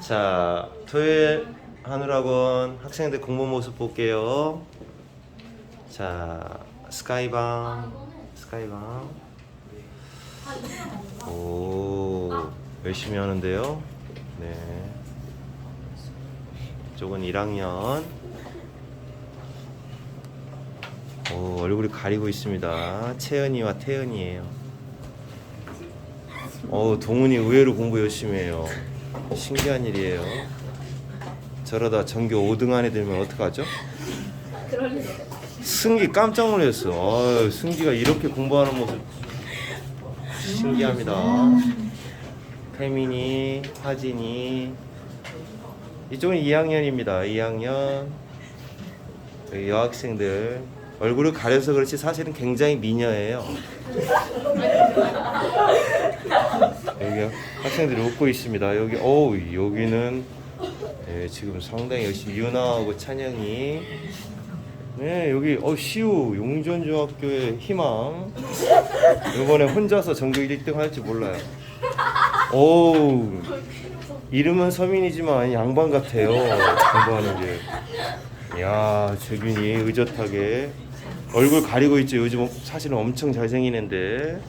자, 토요일 한울학원 학생들 공부 모습 볼게요. 자, 스카이방, 스카이방. 오, 열심히 하는데요. 네. 이쪽은 1학년. 오, 얼굴이 가리고 있습니다. 채은이와 태은이에요. 어, 동훈이 의외로 공부 열심히 해요. 신기한 일이에요. 저러다 전교 5등 안에 들면 어떡하죠? 승기 깜짝 놀랐어. 어, 승기가 이렇게 공부하는 모습 신기합니다. 태민이, 하진이. 이쪽은 2학년입니다. 2학년. 여기 여학생들. 얼굴을 가려서 그렇지 사실은 굉장히 미녀예요. 여기 학생들이 웃고 있습니다. 여기 어 여기는 예, 지금 상당히 열심히 유나하고 찬영이 네 여기 어 시우 용전중학교의 희망 이번에 혼자서 전교 1등 할지 몰라요. 오 이름은 서민이지만 양반 같아요. 공부하는 게. 야 재균이 의젓하게 얼굴 가리고 있죠. 요즘 사실은 엄청 잘생긴 애인데